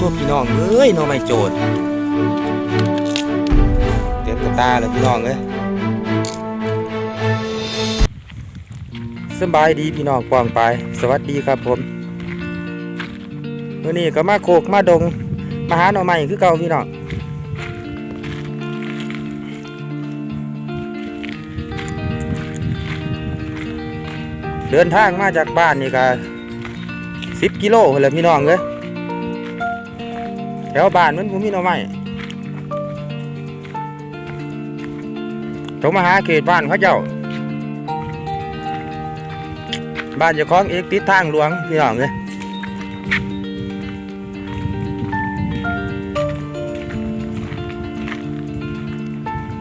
ตัวพี่น้องเอ้ยน้องไม่โจดเต็มกระตาเลยพี่น้องเอ้ยสบายดีพี่น้องกวางไป สวัสดีครับผมวันนี้ก็มาโคกมาดง มาหาหน่อไม้คือเก่าพี่น้องเดินทางมาจากบ้านนี่ก็สิบกิโลเลยพี่น้องเลย แถวบ้านมันผมมีหน่อไม้ต้องมาหาเขตบ้านเขาเจ้า บ้านเจ้าของเอกติดทางหลวงพี่น้องเลย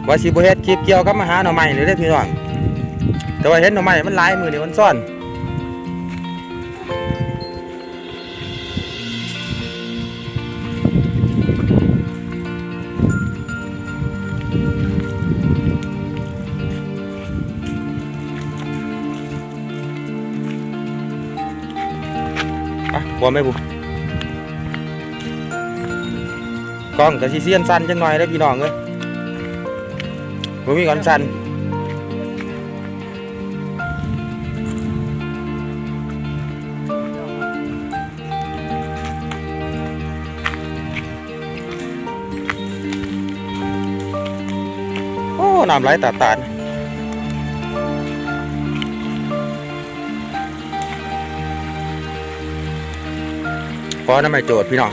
ว่าสิบเฮ็ดคลิปเกี่ยวกับมาหาหน่อไม้เลยเด้พี่น้องแต่ว่าเห็นหน่อไม้มันหลายมือนี่มันซ่อนะกลัวไหมบุกล้องกับซีเซียนสั้นจังหน่อยได้พี่น้องเลยผมมีก่อนสั้นโอ้น้ำไหลตาตาน อน้ำไม่โจทย์พี่น้อง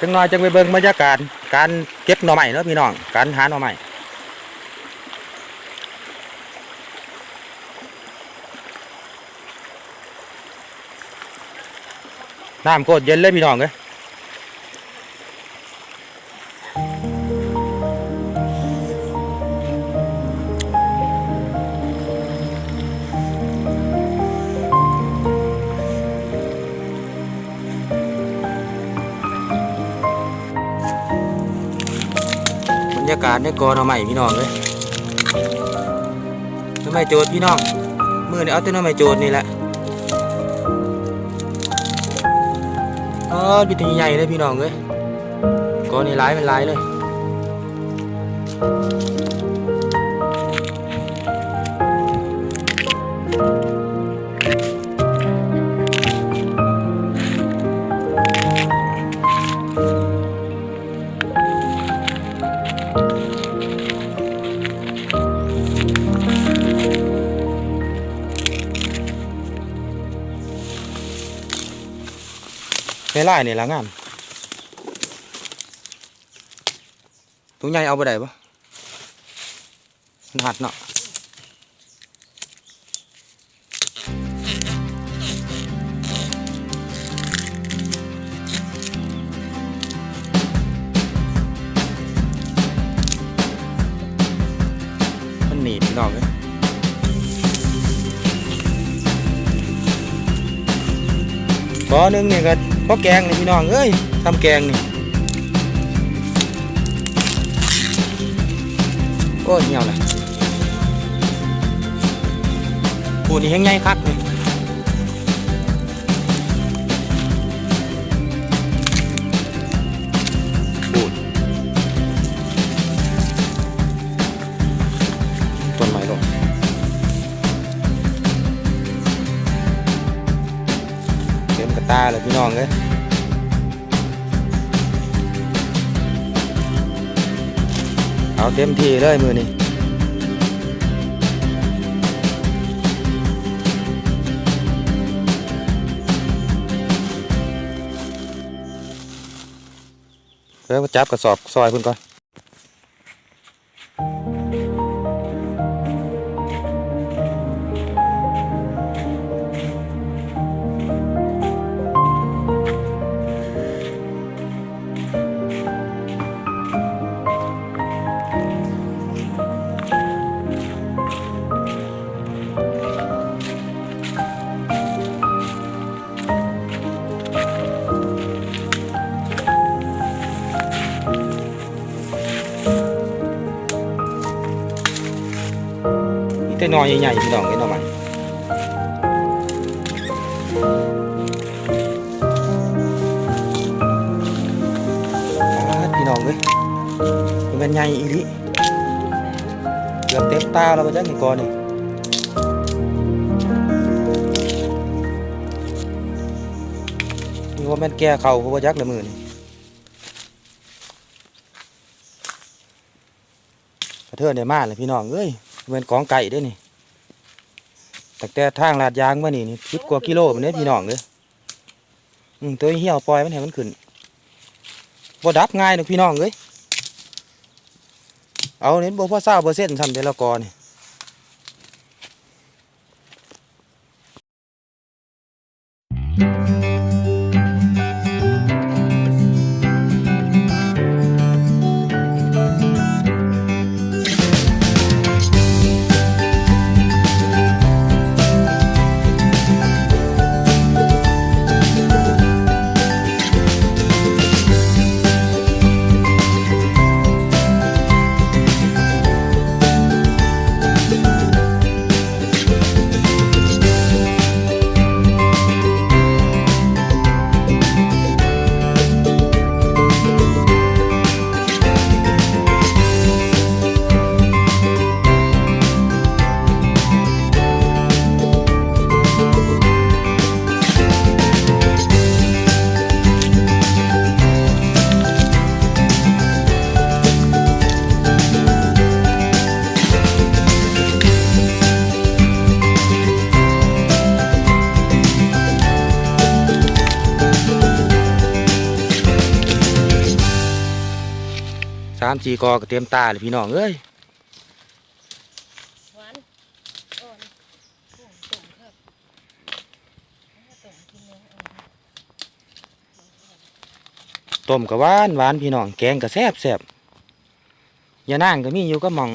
จังหน่อยจังไปเบิ่งบรรยากาศการเก็บหน่อไม้เนาะพี่น้อง การหาหน่อไม้น้ำโคตรเย็นเลยพี่น้องเลย กาศในกอหน่อไม้พี่น้องเลยหน่อไม่โจทย์พี่น้องมือนี่เอาแต่หน่อไม้โจทย์นี่แหละเออบิดใหญ่เลยพี่น้องเลยกอนี่ร้ายเป็นร้ายเลย ในไล่นี่ละงามถุงใหญ่เอาไปได้ปะมันหัดเนาะมันหนีบพี่น้องเลยก้อนึงเนี่ย เพราะแกงนี่พี่น้องเอ้ยทำแกงนี่โอ้ยเหี่ยวเลยปูนี่แห้งใหญ่คักนี่ เต็มกระตาเลยพี่น้องเอ้ยเอาเต็มที่เลยมือนี่เดี๋ยวจับกระสอบซอยคุณก่อน แต่หนอใหญ่ๆพี่น้องเอ้หน่อไม้พี่น้องเอ้ยมันใหญ่อีลิเกือบเต็มตาแล้วบ่จักนี่ก่อนนี่นี่ว่าแม่นแก่เข่าเพราะว่ายักษ์ละมือนี่กระเทือนได้มาเลยพี่น้องเอ้ย เป็นกองไก่ด้อนี่แต่แต่ทางลาดยางมานี่นี่สิบกว่ากิโลมันเนี่ยพี่น้องเลยอืมตัวเหี่ยวปล่อยมันให้มันขึ้นบ่ดับง่ายนะพี่น้องเลยเอาเน้นบ่พอเศร้าเบอร์เซ็นทำเดละกอนี่ สามสี่กอก็เตรียมตาเลยพี่น้องเอ้ยหวานอ่อนโอ้ตุ่มครับตุ่มกินเลยอ่อนต้มกับหวานหวานพี่น้องแกงก็แซ่บแซ่บยานั่งก็มีอยู่ก็มอง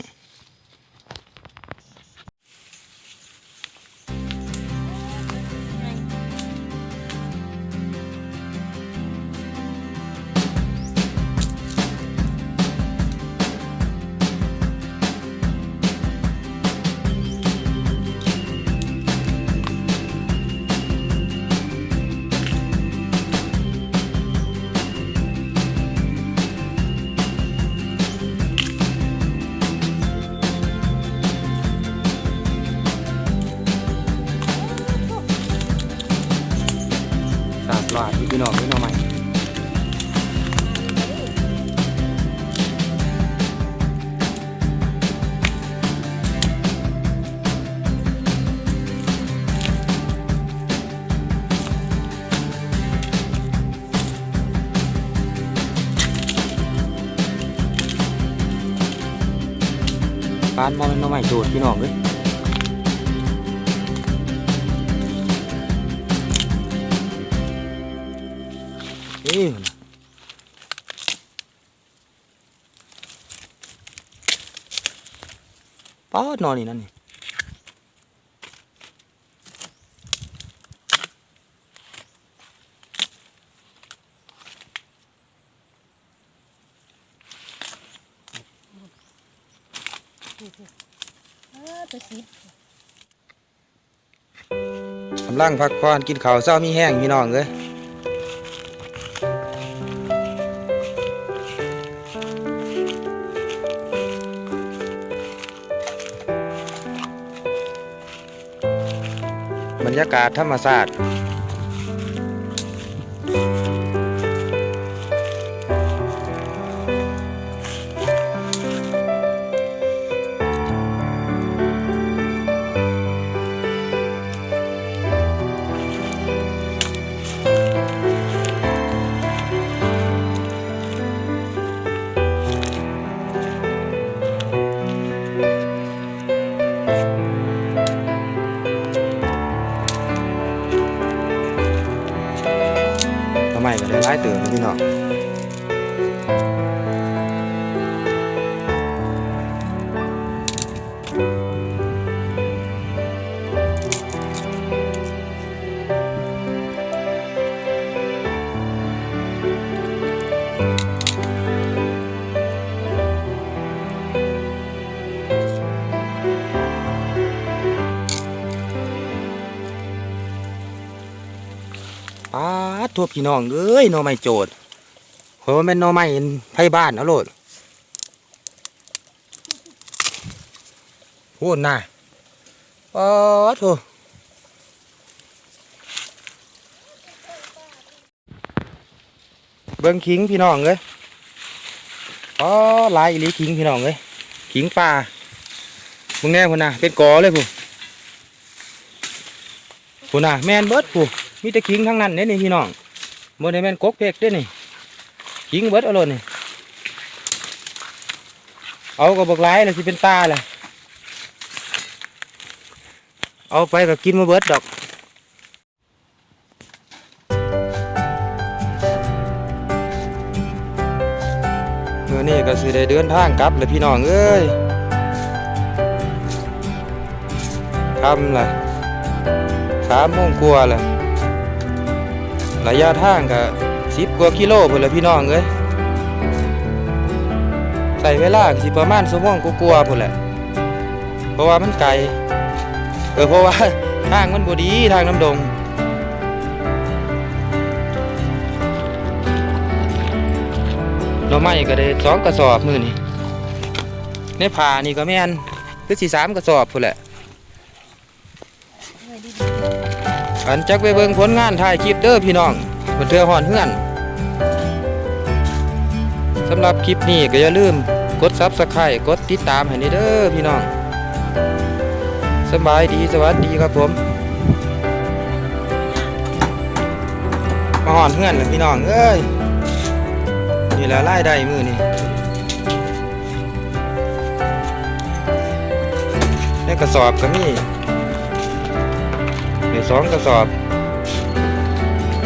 พี่น้องพี่น้องใหม่ปานมองเป็นหน้องใหม่โจดพี่น้องเลย เอ้ยป้านอนนี่นั่นนี่เออตัวสิบกำลังพักผ่อนกินข้าวเช้ามีแห้งพี่น้องเลย บรรยากาศธรรมศาสต ปาทั่วพี่น้องเอ้ยหน่อไม้โจดเพราะว่าแม่นหน่อไม้ไผบ้านเอาโลดโหน่ะอ๋อโถเบิ่งขิงพี่น้องเอ้ยอ๋อหลายอีลีขิงพี่น้องเอ้ยขิงป่ามึงแน่พุ่นน่ะเป็นกอเลยพุ่นพุ่นน่ะแม่นเบิดพุ่น มีแต่ขิงทั้งนั้นเด้นี่พี่น้องบ่ได้แมนกกเพกด้วยนี่ขิงเบิดอาโลดนี่เอาก็บักหลายแล้วสิเป็นตาแหละเอาไปก็กินมาเบิดดอกเมื่อนี้ก็สิได้เดินทางกลับเลยพี่น้องเอ้ยคำละสามโมงกลัว่าละ ระยะทางก็สิบกว่ากิโลเพุ่นละพี่น้องเอ้ยใส่เวลาสิประมาณชั่วโมงกว่าๆพุ่นแหละ เพราะว่ามันไกลเออเพราะว่าทางมันบดีทางน้ำดงหน่อไม้ก็ได้สองกระสอบมือนี่ในผ่านี่ก็แม่นคือสี่สามกระสอบพุ่นแหละ อันจักไปเบิ่งผลงานถ่ายคลิปเด้อพี่น้องบนเทือหอนเฮือนสำหรับคลิปนี้ก็อย่าลืมกดซับสไครต์กดติดตามให้นี่เด้อพี่น้องสบายดีสวัสดีครับผม มาหอนเฮือนเลยพี่น้องเอ้ยนี่แหละไล่ได้มือนี่ในกระสอบก็มี เดี๋ยวสองกระสอบ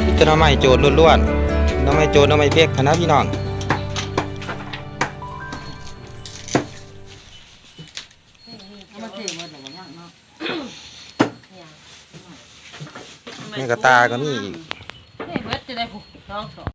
พิจารณาใหม่โจทย์ล้วนๆน้ำไม่โจทย์น้ำไม่เพียกคณะพี่น้องเอามาเทหมดแล้วก็ยังเนาะนี่กระตาก็มีอีกๆเฮ้ยเบิดจะได้ผู้น้องสอง